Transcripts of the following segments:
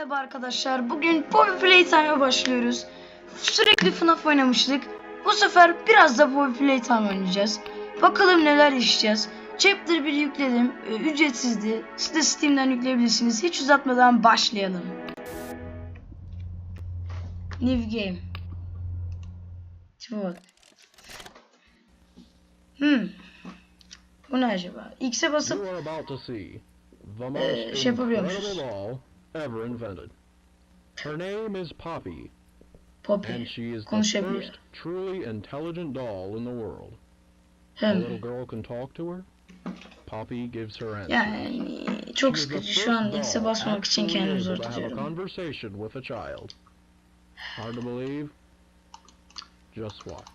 Merhaba arkadaşlar. Bugün Poppy Playtime'a başlıyoruz. Sürekli FNAF oynamıştık. Bu sefer biraz da Poppy Playtime oynayacağız. Bakalım neler yaşayacağız. Chapter 1 yükledim. Ee, ücretsizdi. Siz de Steam'den yükleyebilirsiniz. Hiç uzatmadan başlayalım. New game. Tipe bak. Hmm. Bu ne acaba? X'e basıp Ee, şey yapabiliyormuşuz. Incredible doll ever invented. Her name is Poppy, Poppy. and she is the Konuşabiliyor. first truly intelligent doll in the world. A Hem. little girl can talk to her. Poppy gives her answers. Yani çok She is the sıkıcı. Şu an doll X'e basmak için kendimi zor a tutuyorum. conversation with a child. Hard to believe? Just watch.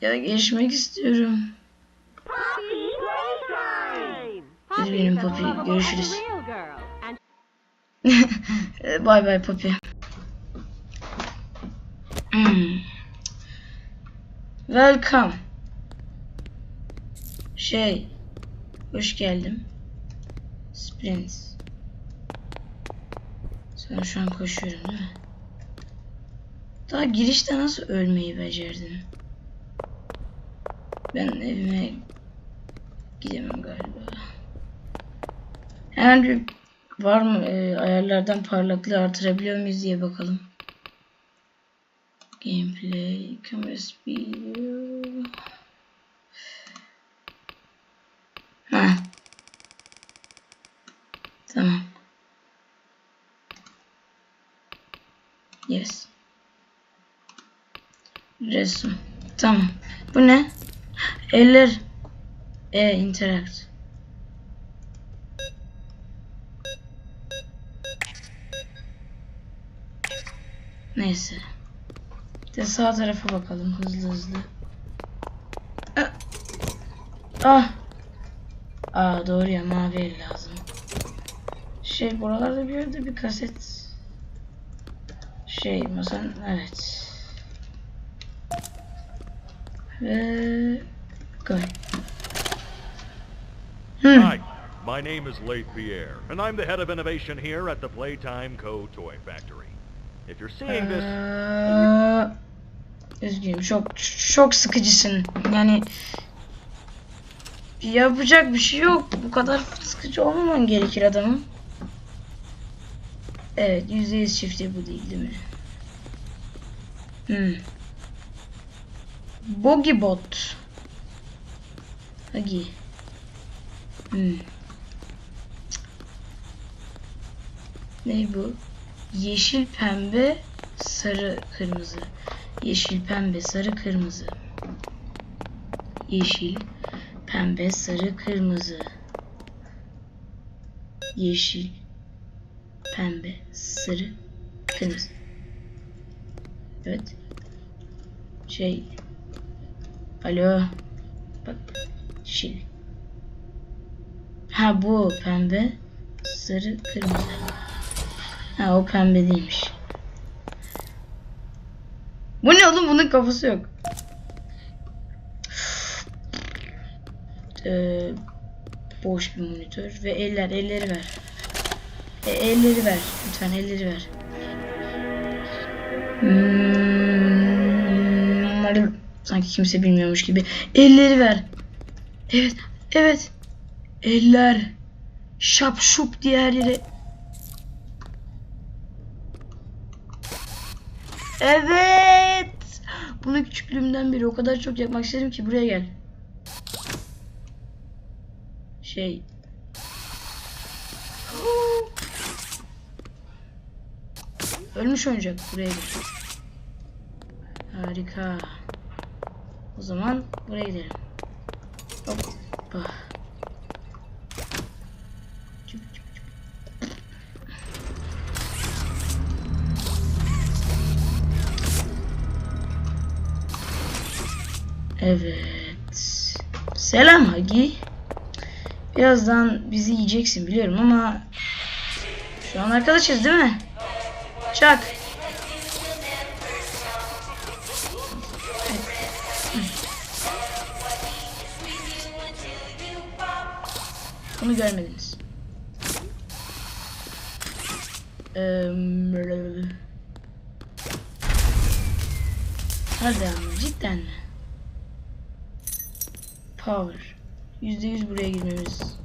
Ya gelişmek istiyorum. Poppy playtime. Hadi benim Poppy's Poppy, görüşürüz. Bye bye Poppy. Hmm. Welcome. Şey. Hoş geldim. Sprint. Sen şu an koşuyorum değil mi? Daha girişte nasıl ölmeyi becerdin? Ben evime gidemem galiba. Hemen var mı e, ayarlardan parlaklığı artırabiliyor muyuz diye bakalım. Gameplay, camera speed. Ha. Tamam. Yes. Resim. Tamam. Bu ne? Eller. E interact. Neyse. De sağ tarafa bakalım hızlı hızlı. Ah. Ah. Aa doğru ya mavi el lazım. Şey buralarda bir yerde bir kaset. Şey mesela evet. Ve koy. Hmm. Hi, my name is Leith Pierre, and I'm the head of innovation here at the Playtime Co. Toy Factory. If you're seeing this, Ee, Üzgünüm çok çok sıkıcısın. Yani yapacak bir şey yok. Bu kadar sıkıcı olmaman gerekir adamın. Evet yüzde yüz çifti bu değil değil mi? Hmm. Bogibot. Hagi. Hmm. Ne bu? Yeşil, pembe, sarı, kırmızı. Yeşil, pembe, sarı, kırmızı. Yeşil, pembe, sarı, kırmızı. Yeşil, pembe, sarı, kırmızı. Evet. Şey. Alo. Bak. Yeşil. Ha bu pembe, sarı, kırmızı. Ha o pembe değilmiş. Bu ne oğlum bunun kafası yok. Ee, boş bir monitör ve eller elleri ver. E, elleri ver lütfen elleri ver. Hmm, sanki kimse bilmiyormuş gibi. Elleri ver. Evet evet. Eller. Şap şup diye her yere Evet. Bunu küçüklüğümden beri o kadar çok yapmak istedim ki buraya gel. Şey. Ölmüş oyuncak buraya gel. Harika. O zaman buraya gidelim. Hoppa. Evet. Selam Hagi. Birazdan bizi yiyeceksin biliyorum ama şu an arkadaşız değil mi? Çak. Bunu görmediniz. Hadi ama cidden mi? Power. Yüzde yüz buraya girmemiz.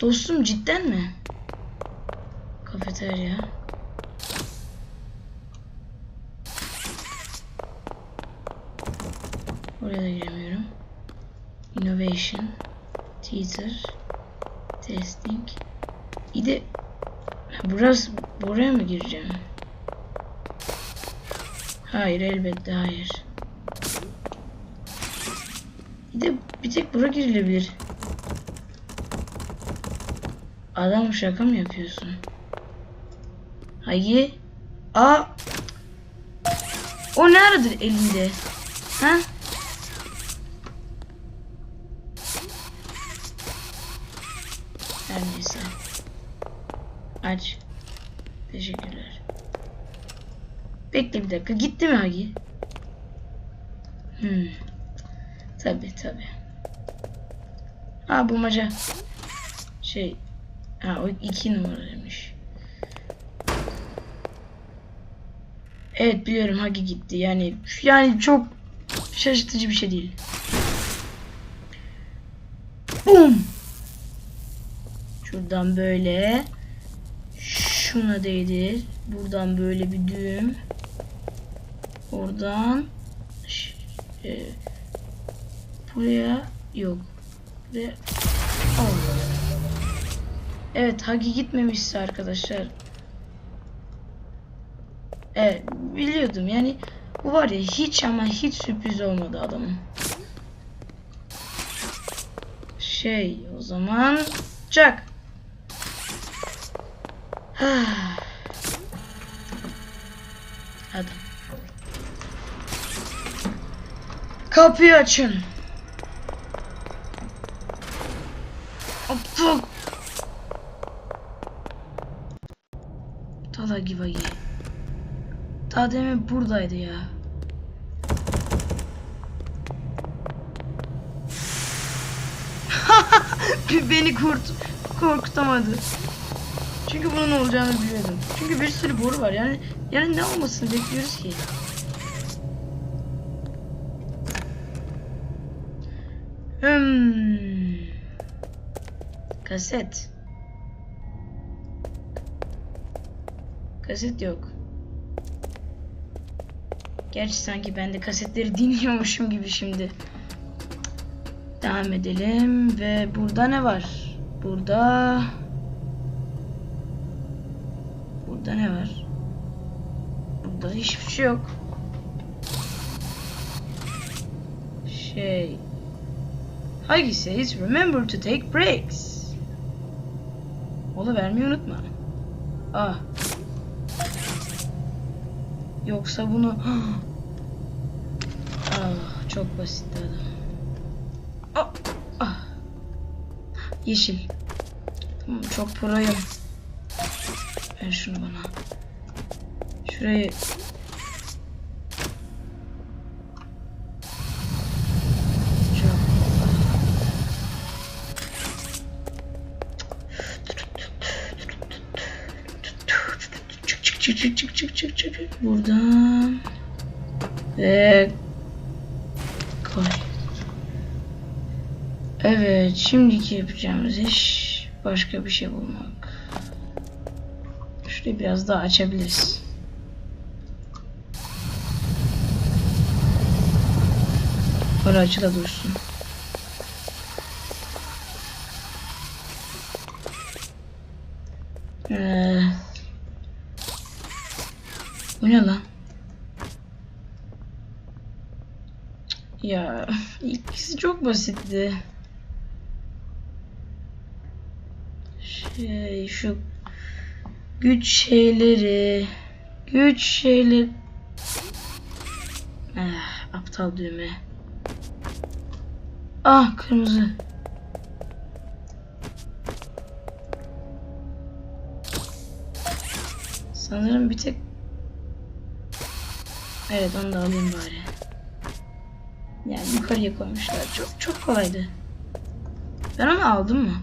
Dostum cidden mi? Kafeterya. Oraya da giremiyorum. Innovation. Teaser. Testing. İyi de burası buraya mı gireceğim? Hayır elbette hayır. Bir de bir tek bura girilebilir. Adam şaka mı yapıyorsun? Hayır. Aa. O ne aradır elinde? Ha? Her neyse. Aç. Teşekkürler. Bekle bir dakika. Gitti mi Hagi? Hmm. Tabi tabi. Ha bulmaca. Şey. Ha o iki numaraymış. Evet biliyorum Hagi gitti. Yani yani çok şaşırtıcı bir şey değil. Boom. Şuradan böyle şuna değdir. Buradan böyle bir düğüm. Oradan e, buraya yok. Ve Allah. Evet Hagi gitmemişse arkadaşlar. Evet biliyordum yani bu var ya hiç ama hiç sürpriz olmadı adamın. Şey o zaman çak. Hadi. Kapıyı açın. Tada gibi Daha demin buradaydı ya. Beni kurt korkutamadı. Çünkü bunun olacağını biliyordum. Çünkü bir sürü boru var. Yani yani ne olmasını bekliyoruz ki? Hmm. Kaset. Kaset yok. Gerçi sanki ben de kasetleri dinliyormuşum gibi şimdi. Devam edelim ve burada ne var? Burada Burada ne var? Burada hiçbir şey yok. Şey. Hagi says remember to take breaks. Mola vermeyi unutma. Ah. Yoksa bunu... ah, çok basitti adam. Ah, ah. Yeşil. Tamam, çok proyum. Ver şunu bana. Şurayı... Çık çık çık çık çık çık. Buradan... Ve... Koy. Evet, şimdiki yapacağımız iş başka bir şey bulmak. Şurayı biraz daha açabiliriz. Böyle açıda dursun. Ee, ne lan? Ya ikisi çok basitti. Şey şu güç şeyleri güç şeyleri ah, aptal düğme. Ah kırmızı. Sanırım bir tek Evet onu da alayım bari. Yani yukarıya koymuşlar. Çok çok kolaydı. Ben onu aldım mı?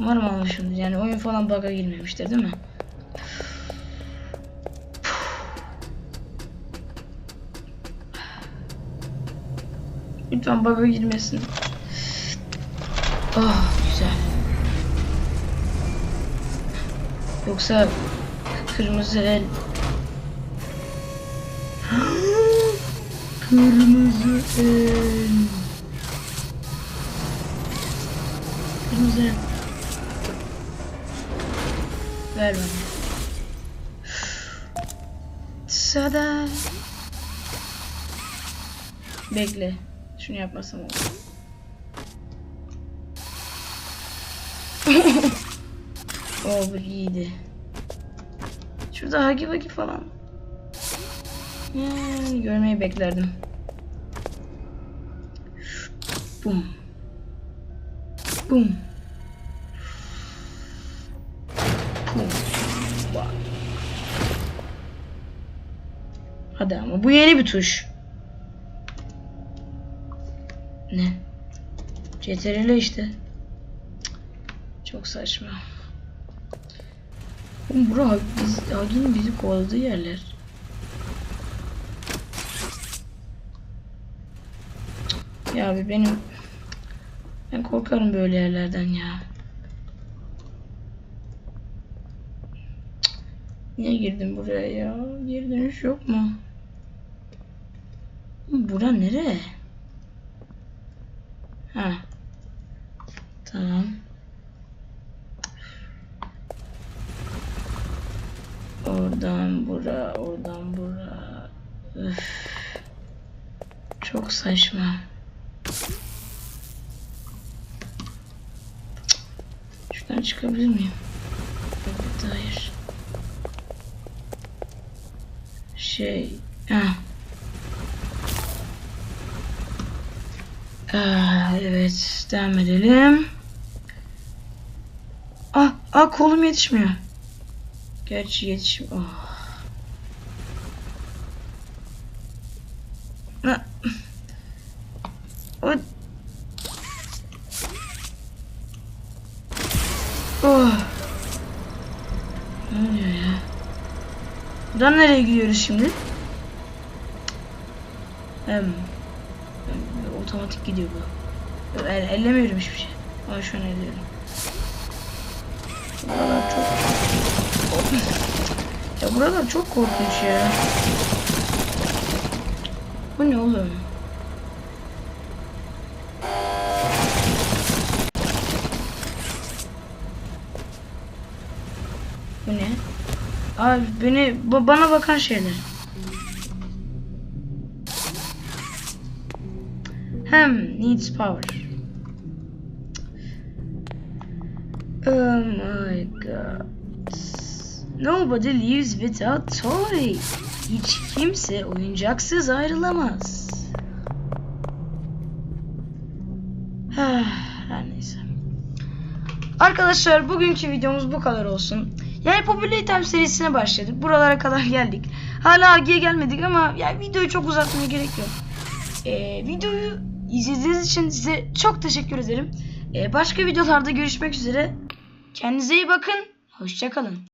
Umarım almışımdır. Yani oyun falan bug'a girmemiştir değil mi? Lütfen bug'a girmesin. Oh güzel. Yoksa kırmızı el. Kırmızı el. Kırmızı el. Ver bana. Sada. Bekle. Şunu yapmasam olur. o bu iyiydi. Şurada hagi vagi falan. Yani görmeyi beklerdim. Bum. Bum. Hadi ama bu yeni bir tuş. Ne? CTRL işte. Çok saçma. Oğlum bura biz, Hagi'nin bizi kovaladığı yerler. Ya abi benim ben korkarım böyle yerlerden ya. Niye girdim buraya ya? Geri dönüş yok mu? Bura nere? Ha. Tamam. Oradan bura, oradan bura. Üf. Çok saçma. Cık. Şuradan çıkabilir miyim? Evet, hayır. Şey, ha. Aa, evet, devam edelim. Ah, ah kolum yetişmiyor. Gerçi yetişmiyor. Oh. Ha. O... Oh. Ne oluyor ya? Buradan nereye gidiyoruz şimdi? Hem otomatik gidiyor bu. El, ellemiyorum hiçbir şey. Ama şu an elliyorum. Buralar çok... Ya buralar çok korkunç ya. Bu ne oğlum? Abi beni ba- bana bakan şeyler. Hem needs power. Oh my god. Nobody lives without toy. Hiç kimse oyuncaksız ayrılamaz. Her neyse. Arkadaşlar bugünkü videomuz bu kadar olsun. Yani Popüler Item serisine başladık. Buralara kadar geldik. Hala AG'ye gelmedik ama yani videoyu çok uzatmaya gerek yok. Ee, videoyu izlediğiniz için size çok teşekkür ederim. Ee, başka videolarda görüşmek üzere. Kendinize iyi bakın. Hoşçakalın.